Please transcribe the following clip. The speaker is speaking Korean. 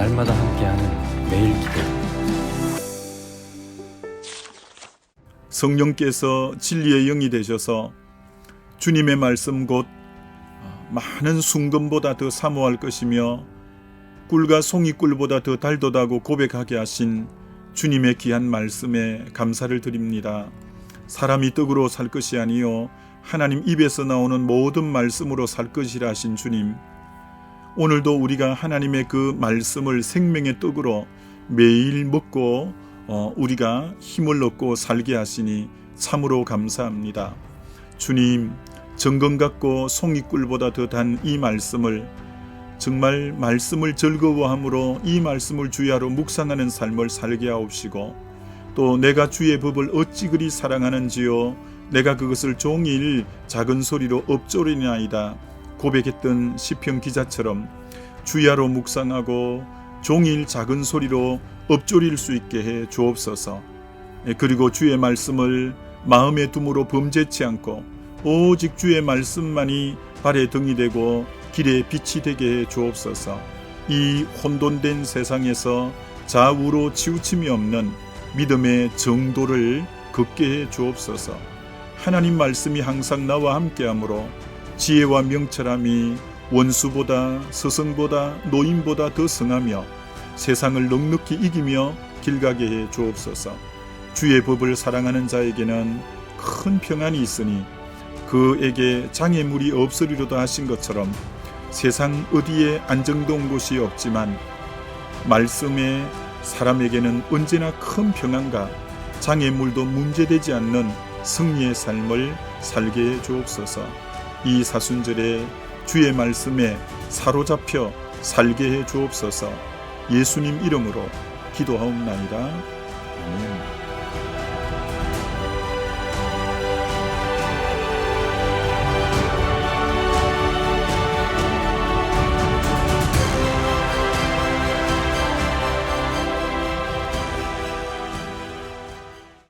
살게 하는 매일 기도 성령께서 진리의 영이 되셔서 주님의 말씀 곧 많은 순금보다 더 사모할 것이며 꿀과 송이꿀보다 더 달도다고 고백하게 하신 주님의 귀한 말씀에 감사를 드립니다. 사람이 떡으로 살 것이 아니요 하나님 입에서 나오는 모든 말씀으로 살 것이라 하신 주님. 오늘도 우리가 하나님의 그 말씀을 생명의 떡으로 매일 먹고 어, 우리가 힘을 얻고 살게 하시니 참으로 감사합니다. 주님, 정금 같고 송이꿀보다 더 단 이 말씀을 정말 말씀을 즐거워함으로 이 말씀을 주야로 묵상하는 삶을 살게 하옵시고 또 내가 주의 법을 어찌 그리 사랑하는지요 내가 그것을 종일 작은 소리로 엎조리나이다 고백했던 시편 기자처럼 주야로 묵상하고 종일 작은 소리로 엎조릴 수 있게 해 주옵소서. 예, 그리고 주의 말씀을 마음에 둠으로 범죄치 않고 오직 주의 말씀만이 발에 등이 되고 길에 빛이 되게 해 주옵소서. 이 혼돈된 세상에서 좌우로 치우침이 없는 믿음의 정도를 걷게 해 주옵소서. 하나님 말씀이 항상 나와 함께하므로 지혜와 명철함이 원수보다 스승보다 노인보다 더 성하며 세상을 넉넉히 이기며 길가게 해 주옵소서. 주의 법을 사랑하는 자에게는 큰 평안이 있으니 그에게 장애물이 없으리로다 하신 것처럼 세상 어디에 안정된 곳이 없지만 말씀에 사람에게는 언제나 큰 평안과 장애물도 문제되지 않는 승리의 삶을 살게 해 주옵소서. 이 사순절에 주의 말씀에 사로잡혀 살게 해 주옵소서. 예수님 이름으로 기도하옵나이다. 아멘.